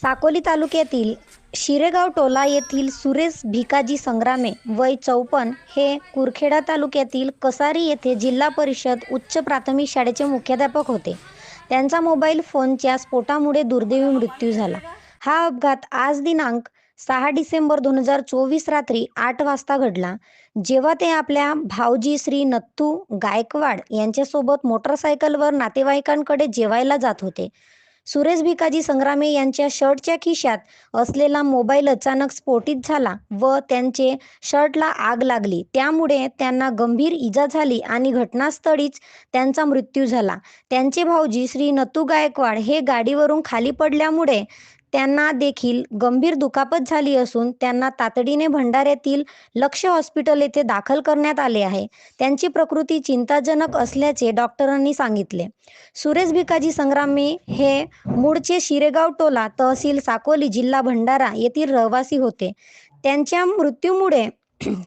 साकोली तालुक्यातील शिरेगाव टोला येथील सुरेश भिकाजी संग्रामे वय चौपन्न हे कुरखेडा तालुक्यातील कसारी येथे जिल्हा परिषद उच्च प्राथमिक शाळेचे मुख्याध्यापक होते. त्यांचा मोबाईल फोनच्या स्फोटामुळे दुर्दैवी मृत्यू झाला. हा अपघात आज दिनांक सहा डिसेंबर दोन हजार चोवीस रात्री आठ वाजता घडला जेव्हा ते आपल्या भाऊजी श्री नत्थू गायकवाड यांच्यासोबत मोटरसायकलवर नातेवाईकांकडे जेवायला जात होते. सुरेश भिकाजी संग्रामे यांच्या शर्टच्या खिशात असलेला मोबाईल अचानक स्फोटित झाला व त्यांचे शर्टला आग लागली. त्यामुळे त्यांना गंभीर इजा झाली आणि घटनास्थळीच त्यांचा मृत्यू झाला. त्यांचे भाऊजी श्री नतू गायकवाड हे गाडीवरून खाली पडल्यामुळे त्यांना देखील गंभीर दुखापत झाली असून त्यांना तातडीने भंडाऱ्यातील लक्ष हॉस्पिटल येथे दाखल करण्यात आले आहे. त्यांची प्रकृती चिंताजनक असल्याचे डॉक्टरांनी सांगितले. सुरेश भिकाजी संग्रामे हे मूळचे शिरेगाव टोला तहसील साकोली जिल्हा भंडारा येथील रहिवासी होते. त्यांच्या मृत्यूमुळे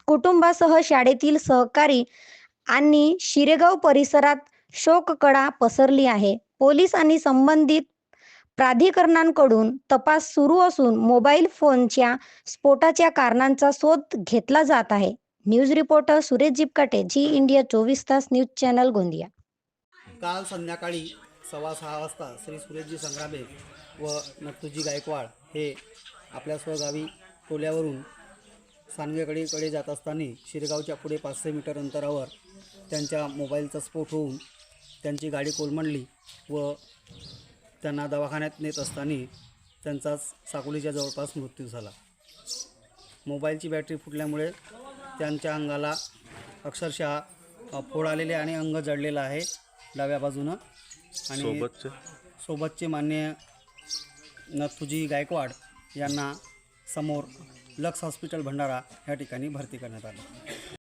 कुटुंबासह शाळेतील सहकारी आणि शिरेगाव परिसरात शोककडा पसरली आहे. पोलीस आणि संबंधित प्राधिकरणांकडून तपास सुरू असून मोबाईल फोनच्या स्फोटाच्या कारणांचा शोध घेतला जात आहे. News reporter Suresh Jipkate ji India चोवीस तास न्यूज चॅनल गोंदिया. काल संध्याकाळी सव्वा सहा वाजता श्री सुरेशजी संग्रामे व नत्तूजी गायकवाड हे आपल्या स्वगावी टोल्यावरून सांगेकडेकडे जात असताना शिरगावच्या पुढे पाचशे मीटर अंतरावर त्यांच्या मोबाईलचा स्फोट होऊन त्यांची गाडी कोलमडली व त्यांना दवाखान्यात नेत असताना त्यांचा साकोलीच्या जवळपास मृत्यू झाला. मोबाईलची बॅटरी फुटल्यामुळे त्यांच्या अंगाला अक्षरशः फोड आलेले आणि अंग जळलेलं आहे डाव्या बाजूनं. आणि सोबतचे? सोबतचे मान्य नथुजी गायकवाड यांना समोर लक्स हॉस्पिटल भंडारा या ठिकाणी भरती करण्यात आले.